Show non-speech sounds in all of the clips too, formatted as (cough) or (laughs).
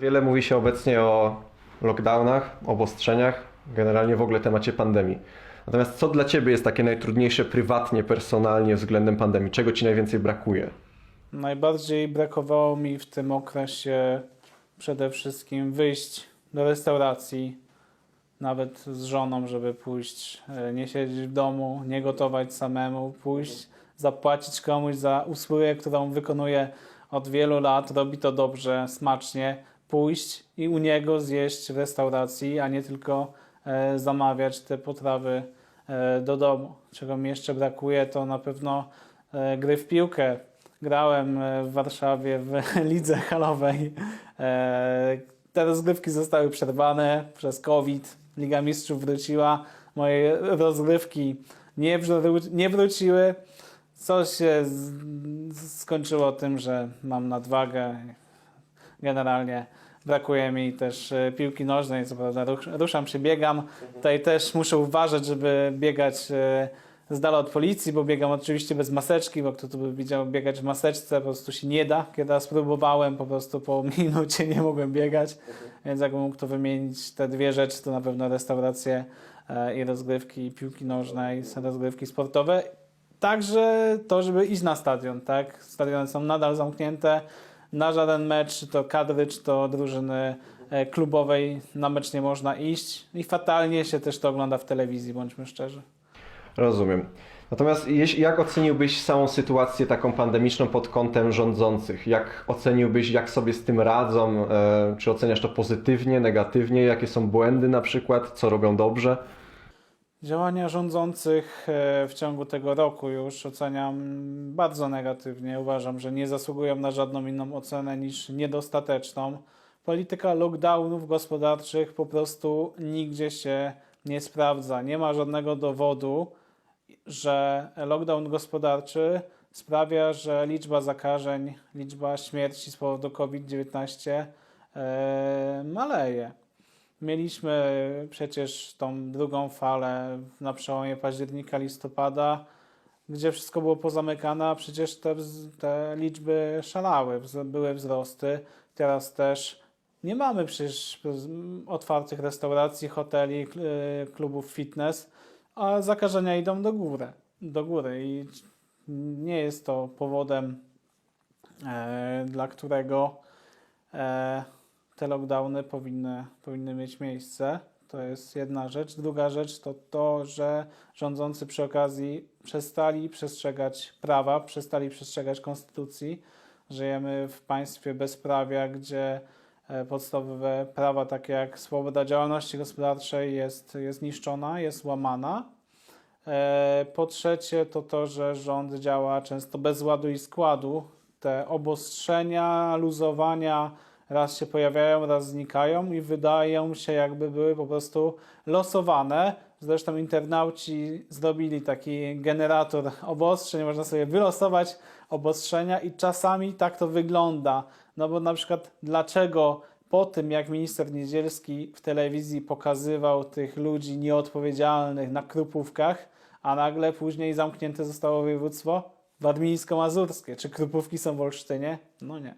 Wiele mówi się obecnie o lockdownach, obostrzeniach, generalnie w ogóle temacie pandemii. Natomiast co dla Ciebie jest takie najtrudniejsze prywatnie, personalnie względem pandemii? Czego Ci najwięcej brakuje? Najbardziej brakowało mi w tym okresie przede wszystkim wyjść do restauracji, nawet z żoną, żeby pójść, e, nie siedzieć w domu, nie gotować samemu, pójść, zapłacić komuś za usługę, którą wykonuje od wielu lat, robi to dobrze, smacznie, pójść i u niego zjeść w restauracji, a nie tylko e, zamawiać te potrawy e, do domu. Czego mi jeszcze brakuje, to na pewno e, gry w piłkę. Grałem w Warszawie w (laughs) lidze halowej. Te rozgrywki zostały przerwane przez COVID. Liga Mistrzów wróciła. Moje rozgrywki nie, wró- nie wróciły. Co się skończyło tym, że mam nadwagę. Generalnie brakuje mi też e, piłki nożnej, co prawda rusz- ruszam się, biegam. Tutaj też muszę uważać, żeby biegać e, z dala od policji, bo biegam oczywiście bez maseczki, bo kto tu by widział biegać w maseczce, po prostu się nie da. Kiedy raz próbowałem, po prostu po (laughs) minucie nie mogłem biegać, więc jakbym mógł to wymienić te dwie rzeczy, to na pewno restauracje e, i rozgrywki, piłki nożnej, rozgrywki sportowe. Także to, żeby iść na stadion, tak? Stadiony są nadal zamknięte. Na żaden mecz, czy to kadry, czy to drużyny e, klubowej, na mecz nie można iść. I fatalnie się też to ogląda w telewizji, bądźmy szczerzy. Rozumiem. Natomiast jak oceniłbyś samą sytuację taką pandemiczną pod kątem rządzących? Jak oceniłbyś, jak sobie z tym radzą? E, Czy oceniasz to pozytywnie, negatywnie? Jakie są błędy na przykład? Co robią dobrze? Działania rządzących e, w ciągu tego roku już oceniam bardzo negatywnie. Uważam, że nie zasługują na żadną inną ocenę niż niedostateczną. Polityka lockdownów gospodarczych po prostu nigdzie się nie sprawdza. Nie ma żadnego dowodu, że lockdown gospodarczy sprawia, że liczba zakażeń, liczba śmierci z powodu COVID-19 e, maleje. Mieliśmy przecież tą drugą falę na przełomie października, listopada, gdzie wszystko było pozamykane, a przecież te, te liczby szalały, były wzrosty. Teraz też nie mamy przecież otwartych restauracji, hoteli, y, klubów fitness, a zakażenia idą do góry. Do góry i nie jest to powodem, e, dla którego e, te lockdowny powinny, powinny mieć miejsce. To jest jedna rzecz. Druga rzecz to to, że rządzący przy okazji przestali przestrzegać prawa, przestali przestrzegać konstytucji. Żyjemy w państwie bezprawia, gdzie e, podstawowe prawa, takie jak swoboda działalności gospodarczej, jest, jest niszczona, jest łamana. E, Po trzecie, to to, że rząd działa często bez ładu i składu. Te obostrzenia, luzowania raz się pojawiają, raz znikają i wydają się, jakby były po prostu losowane. Zresztą internauci zrobili taki generator obostrzeń, można sobie wylosować obostrzenia i czasami tak to wygląda. No bo na przykład dlaczego po tym, jak minister Niedzielski w telewizji pokazywał tych ludzi nieodpowiedzialnych na krupówkach, a nagle później zamknięte zostało województwo warmińsko-mazurskie. Czy krupówki są w Olsztynie? No nie.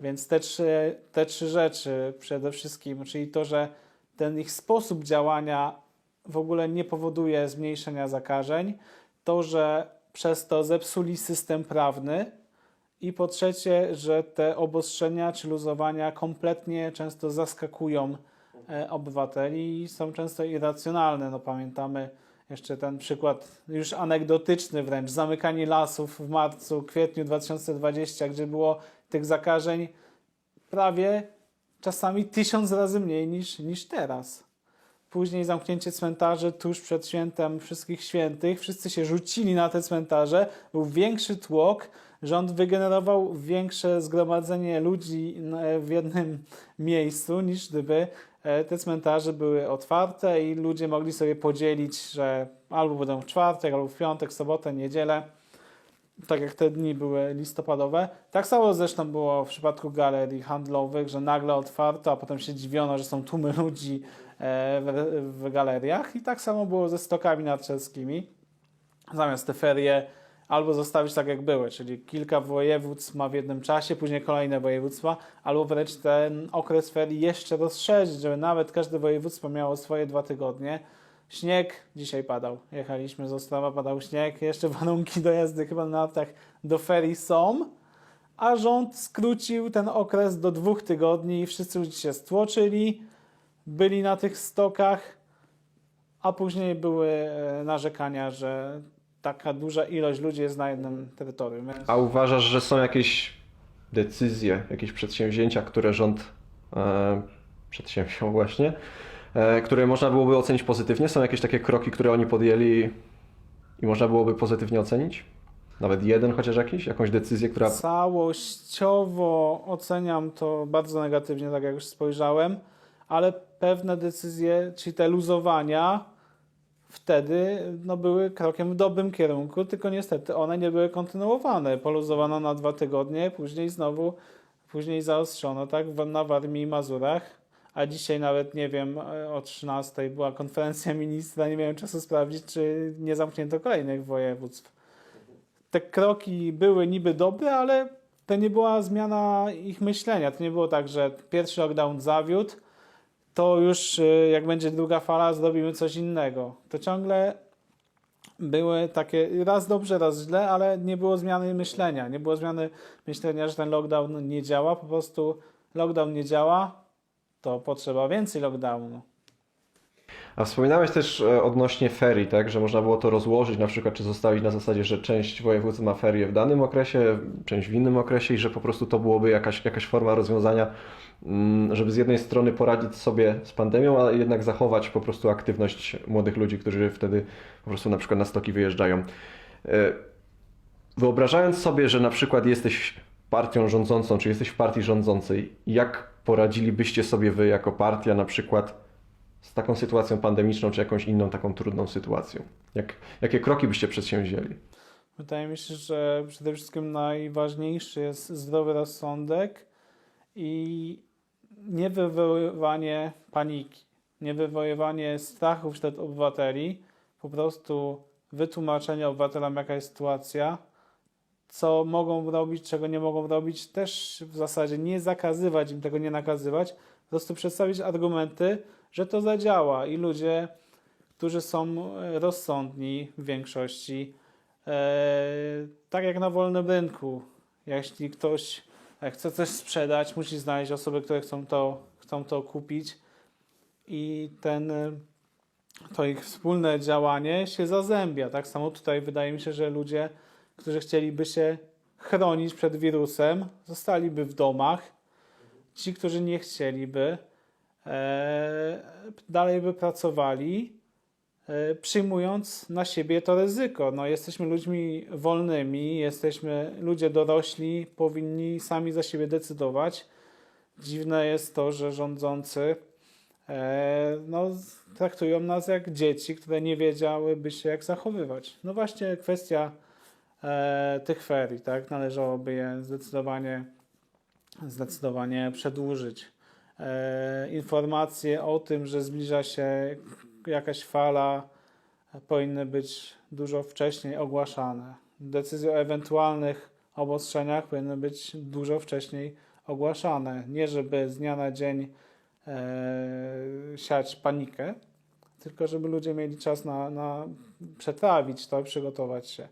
Więc te trzy, te trzy rzeczy przede wszystkim, czyli to, że ten ich sposób działania w ogóle nie powoduje zmniejszenia zakażeń, to, że przez to zepsuli system prawny i po trzecie, że te obostrzenia czy luzowania kompletnie często zaskakują e, obywateli i są często irracjonalne. No pamiętamy jeszcze ten przykład już anegdotyczny wręcz, zamykanie lasów w marcu, kwietniu 2020, gdzie było tych zakażeń prawie czasami tysiąc razy mniej niż, niż teraz. Później zamknięcie cmentarzy tuż przed świętem Wszystkich Świętych. Wszyscy się rzucili na te cmentarze. Był większy tłok. Rząd wygenerował większe zgromadzenie ludzi na- w jednym (laughs) miejscu, niż gdyby e, te cmentarze były otwarte i ludzie mogli sobie podzielić, że albo będą w czwartek, albo w piątek, sobotę, niedzielę tak jak te dni były listopadowe. Tak samo zresztą było w przypadku galerii handlowych, że nagle otwarto, a potem się dziwiono, że są tłumy ludzi e, w, w galeriach. I tak samo było ze stokami narciarskimi. Zamiast te ferie albo zostawić tak jak były, czyli kilka województw ma w jednym czasie, później kolejne województwa, albo wręcz ten okres ferii jeszcze rozszerzyć, żeby nawet każde województwo miało swoje dwa tygodnie. Śnieg dzisiaj padał. Jechaliśmy z Ostrowa, padał śnieg. Jeszcze warunki do jazdy chyba na latach do ferii są, a rząd skrócił ten okres do dwóch tygodni i wszyscy ludzie się stłoczyli, byli na tych stokach, a później były e, narzekania, że taka duża ilość ludzi jest na jednym terytorium. A uważasz, że są jakieś decyzje, jakieś przedsięwzięcia, które rząd e, przedsięwziął właśnie, które można byłoby ocenić pozytywnie? Są jakieś takie kroki, które oni podjęli i można byłoby pozytywnie ocenić? Nawet jeden chociaż jakiś? Jakąś decyzję, która... Całościowo oceniam to bardzo negatywnie, tak jak już spojrzałem, ale pewne decyzje, czyli te luzowania, wtedy no, były krokiem w dobrym kierunku, tylko niestety one nie były kontynuowane. Poluzowano na dwa tygodnie, później znowu, później zaostrzono, tak, na Warmii i Mazurach. A dzisiaj nawet nie wiem, e, o 13 była konferencja (laughs) ministra, nie miałem czasu sprawdzić, czy nie zamknięto kolejnych województw te kroki były niby dobre, ale to nie była zmiana ich myślenia. To nie było tak, że pierwszy lockdown zawiódł, to już y, jak będzie druga fala, zrobimy coś innego. To ciągle były takie raz dobrze, raz źle, ale nie było zmiany myślenia. Nie było zmiany myślenia, że ten lockdown nie działa. Po prostu lockdown nie działa, to potrzeba więcej lockdownu. A wspominałeś też e, odnośnie ferii, tak? Że można było to rozłożyć na przykład, czy zostawić na zasadzie, że część województw ma ferie w danym okresie, część w innym okresie i że po prostu to byłoby jakaś, jakaś forma rozwiązania, mm, żeby z jednej strony poradzić sobie z pandemią, ale jednak zachować po prostu aktywność młodych ludzi, którzy wtedy po prostu na przykład na stoki wyjeżdżają. E, Wyobrażając sobie, że na przykład jesteś partią rządzącą, czy jesteś w partii rządzącej, jak poradzilibyście sobie wy jako partia na przykład z taką sytuacją pandemiczną, czy jakąś inną taką trudną sytuacją? Jak, jakie kroki byście przedsięwzięli? Wydaje mi się, że przede wszystkim najważniejszy jest zdrowy rozsądek i nie wywoływanie paniki, nie wywoływanie strachu wśród obywateli, po prostu wytłumaczenie obywatelom, jaka jest sytuacja, co mogą robić, czego nie mogą robić, też w zasadzie nie zakazywać im tego, nie nakazywać, po prostu przedstawić argumenty, że to zadziała i ludzie, którzy są e, rozsądni w większości, e, tak jak na wolnym rynku, jeśli ktoś e, chce coś sprzedać, musi znaleźć osoby, które chcą to, chcą to kupić i ten, e, to ich wspólne działanie się zazębia. Tak samo tutaj wydaje mi się, że ludzie, którzy chcieliby się chronić przed wirusem, zostaliby w domach. Ci, którzy nie chcieliby, e, dalej by pracowali, e, przyjmując na siebie to ryzyko. No, jesteśmy ludźmi wolnymi, jesteśmy ludzie dorośli, powinni sami za siebie decydować. Dziwne jest to, że rządzący e, no, traktują nas jak dzieci, które nie wiedziałyby się jak zachowywać. No właśnie kwestia e, tych ferii, tak? Należałoby je zdecydowanie, zdecydowanie przedłużyć. E, informacje o tym, że zbliża się jakaś fala, powinny być dużo wcześniej ogłaszane. Decyzje o ewentualnych obostrzeniach powinny być dużo wcześniej ogłaszane. Nie żeby z dnia na dzień e, siać panikę, tylko żeby ludzie mieli czas na, na przetrawić to, przygotować się.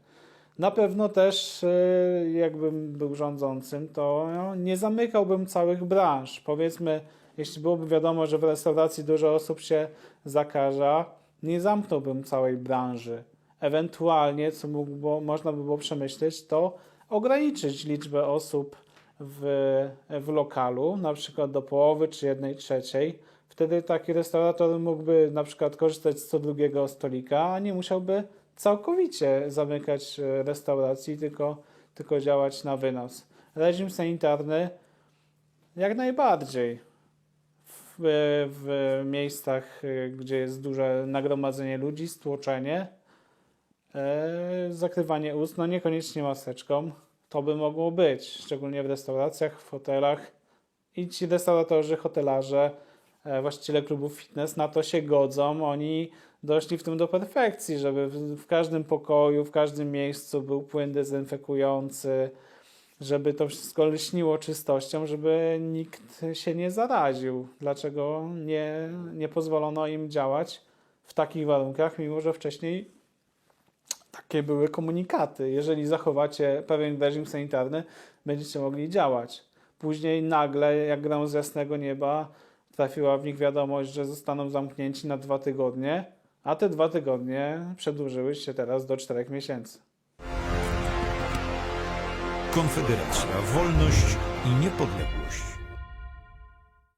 Na pewno też, e, jakbym był rządzącym, to no, nie zamykałbym całych branż. Powiedzmy, jeśli byłoby wiadomo, że w restauracji dużo osób się zakaża, nie zamknąłbym całej branży. Ewentualnie, co mógłby, można by było przemyśleć, to ograniczyć liczbę osób w, w lokalu, na przykład do połowy czy jednej trzeciej. Wtedy taki restaurator mógłby na przykład korzystać z co drugiego stolika, a nie musiałby całkowicie zamykać e, restauracji, tylko, tylko działać na wynos. Reżim sanitarny jak najbardziej. W, w miejscach, y, gdzie jest duże nagromadzenie ludzi, stłoczenie, e, zakrywanie ust, no niekoniecznie maseczką, to by mogło być, szczególnie w restauracjach, w hotelach. I ci restauratorzy, hotelarze e, właściciele klubów fitness na to się godzą. Oni doszli w tym do perfekcji, żeby w, każdym pokoju, w każdym miejscu był płyn dezynfekujący, żeby to wszystko lśniło czystością, żeby nikt się nie zaraził. Dlaczego nie, nie pozwolono im działać w takich warunkach, mimo że wcześniej takie były komunikaty. Jeżeli zachowacie pewien reżim sanitarny, będziecie mogli działać. Później nagle, jak gram z jasnego nieba, trafiła w nich wiadomość, że zostaną zamknięci na dwa tygodnie, a te dwa tygodnie przedłużyły się teraz do czterech miesięcy. Konfederacja, wolność i niepodległość.